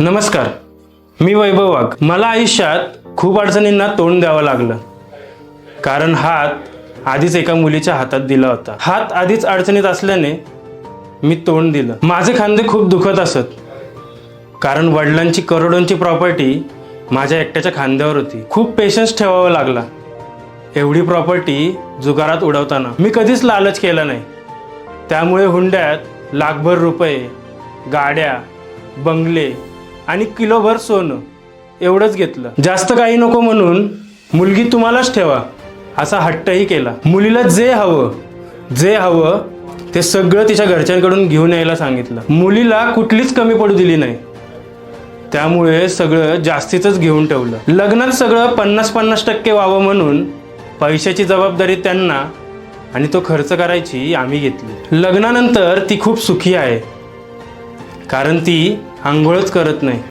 नमस्कार मी वैभव वाघ. मला आयुष्यात खूप अडचणींना तोंड द्यावं लागलं. कारण हात आधीच एका मुलीच्या हातात दिला होता. हात आधीच अडचणीत असल्याने मी तोंड दिलं. माझे खांदे खूप दुखत असत. कारण वडिलांची करोडोंची प्रॉपर्टी माझ्या एकट्याच्या खांद्यावर होती. खूप पेशन्स ठेवावा लागला. एवढी प्रॉपर्टी जुगारात उडवताना. मी कधीच लालच केला नाही. त्यामुळे हुंड्यात लाखभर रुपये गाड्या बंगले आणि किलोभर सोनं. एवढंच घेतलं. जास्त काही नको म्हणून मुलगी तुम्हालाच ठेवा असा हट्टही केला. मुलीला जे हवं जे हवं ते सगळं तिच्या घरच्यांकडून घेऊन यायला सांगितलं. मुलीला कुठलीच कमी पडू दिली नाही. त्यामुळे सगळं जास्तीचंच घेऊन ठेवलं. लग्नात सगळं पन्नास पन्नास टक्के व्हावं म्हणून पैशाची जबाबदारी त्यांना आणि तो खर्च करायची आम्ही घेतली. लग्नानंतर ती खूप सुखी आहे. कारण ती आंघोळच करत नाही.